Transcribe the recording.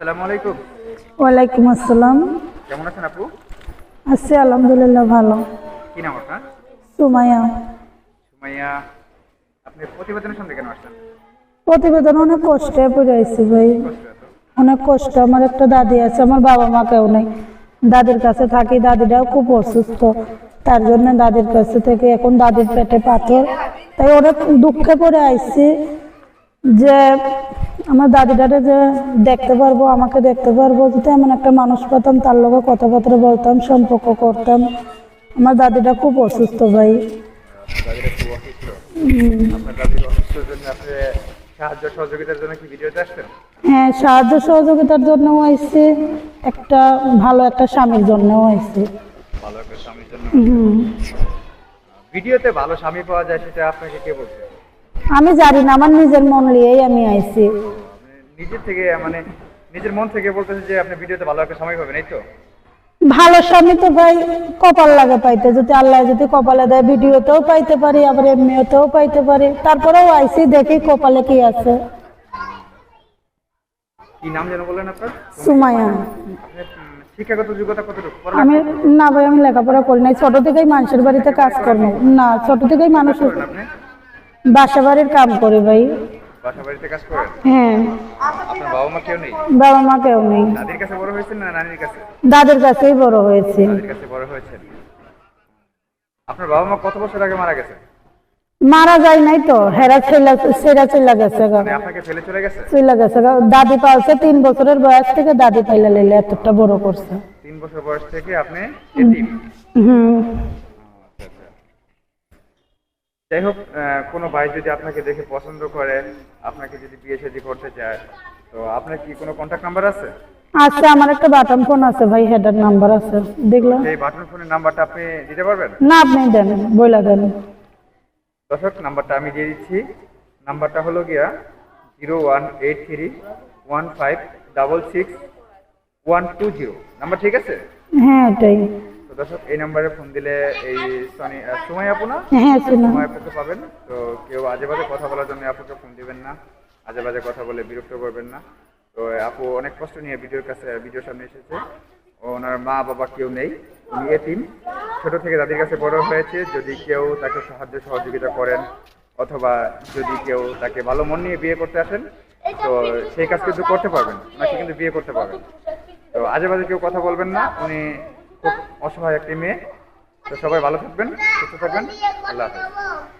আসসালামু আলাইকুম। ওয়ালাইকুম আসসালাম। কেমন আছেন আপু? আছি আলহামদুলিল্লাহ ভালো। কি নাম আপনার? সুমাইয়া। সুমাইয়া আপনি প্রতিবেদনের সামনে কেন আসছেন প্রতিবেদন অনেক কষ্টে পড়ে আইছি ভাই। অনেক কষ্ট। আমার একটা দাদি আছে আমার বাবা মা কেউ নেই। দাদির কাছে থাকি দাদিটাও খুব অসুস্থ। তার জন্য দাদির কাছে থেকে এখন দাদির পেটে পাথর। তাই অনেক দুঃখে পড়ে আইছি যে আমার দাদিটারে যে দেখতে পারব আমাকে দেখতে পারব যদি এমন একটা মানুষ পেতাম তার লগে কথাবার্তা বলতাম সম্পর্ক করতাম। আমার দাদিটা খুব অসুস্থ ভাই। জন্য সাহায্য সহযোগিতার জন্য হ্যাঁ সাহায্য সহযোগিতার জন্যও আইছি একটা ভালো একটা স্বামীর জন্যও আইছি ভালো একটা স্বামীর জন্য? হুম। ভিডিওতে ভালো স্বামী পাওয়া যায় সেটা আপনাকে কে বলছে? আমি জানি না আমার নিজের মন নিয়েই আমি আইছি নিজের থেকে মানে নিজের মন থেকে বলতেছেন যে আপনি ভিডিওতে ভালো একটা সময় পাবেন এই তো? ভালো স্বামী তো ভাই কপাল লাগে পাইতে যদি আল্লাহ যদি কপালে দেয় ভিডিওতেও পাইতে পারি আবার এমনিতেও পাইতে পারি। তারপরেও আইসি দেখি কপালে কি আছে। কি নাম যেন বললেন আপনার? সুমায়া শিক্ষাগত যোগ্যতা কতটুকু? আমি না ভাই আমি লেখাপড়া করি নাই। ছোট থেকেই মানুষের বাড়িতে কাজ করব না ছোট থেকেই মানুষ বাসা বাড়ির কাম করি ভাই। বাসা বাড়িতে কাজ করেন? হ্যাঁ। আপনার বাবা মা কেউ নেই? বাবা মা কেউ নেই। দাদির কাছে বড় হয়েছেন না নানির কাছে? দাদের কাছেই বড় হয়েছে। দাদির কাছে বড় হয়েছেন। আপনার বাবা মা কত বছর আগে মারা গেছে? মারা যায় নাই তো হেরা ছেলা সেরা চলে গেছে। মানে চলে গেছে। দাদি পালছে তিন বছরের বয়স থেকে দাদি পাইলে লেলে এতটা বড় করছে। তিন বছর বয়স থেকে আপনি হুম। যাই হোক কোনো ভাই যদি আপনাকে দেখে পছন্দ করে আপনাকে যদি বিয়ে শাদী করতে চায় তো আপনার কি কোনো কন্ট্যাক্ট নাম্বার আছে? আচ্ছা আমার একটা বাটন ফোন আছে ভাই হেডার নাম্বার আছে দেখলাম এই বাটন ফোনের নাম্বারটা আপনি দিতে পারবেন? না আপনি দেন বইলা দেন। দর্শক নাম্বারটা আমি দিয়ে দিচ্ছি। নাম্বারটা হলো গিয়া zero one eight three one five double six one two zero number ঠিক আছে? হ্যাঁ এটাই। তো দর্শক এই নাম্বারে ফোন দিলে এই সনি সময় আপু না? হ্যাঁ সময় আপুকে পাবেন। তো কেউ আজে বাজে কথা বলার জন্য আপুকে ফোন দিবেন না। আজে বাজে কথা বলে বিরক্ত করবেন না। তো আপু অনেক কষ্ট নিয়ে ভিডিওর কাছে ভিডিওর সামনে এসেছে। ওনার মা বাবা কেউ নেই উনি এতিম। ছোট থেকে দাদির কাছে বড় হয়েছে। যদি কেউ তাকে সাহায্য সহযোগিতা করেন অথবা যদি কেউ তাকে ভালো মন নিয়ে বিয়ে করতে আসেন তো সেই কাজ কিন্তু করতে পারবেন। ওনাকে কিন্তু বিয়ে করতে পারবেন। তো আজে বাজে কেউ কথা বলবেন না। উনি খুব অসহায় একটি মেয়ে। তো সবাই ভালো থাকবেন সুস্থ থাকবেন। আল্লাহ হাফেজ।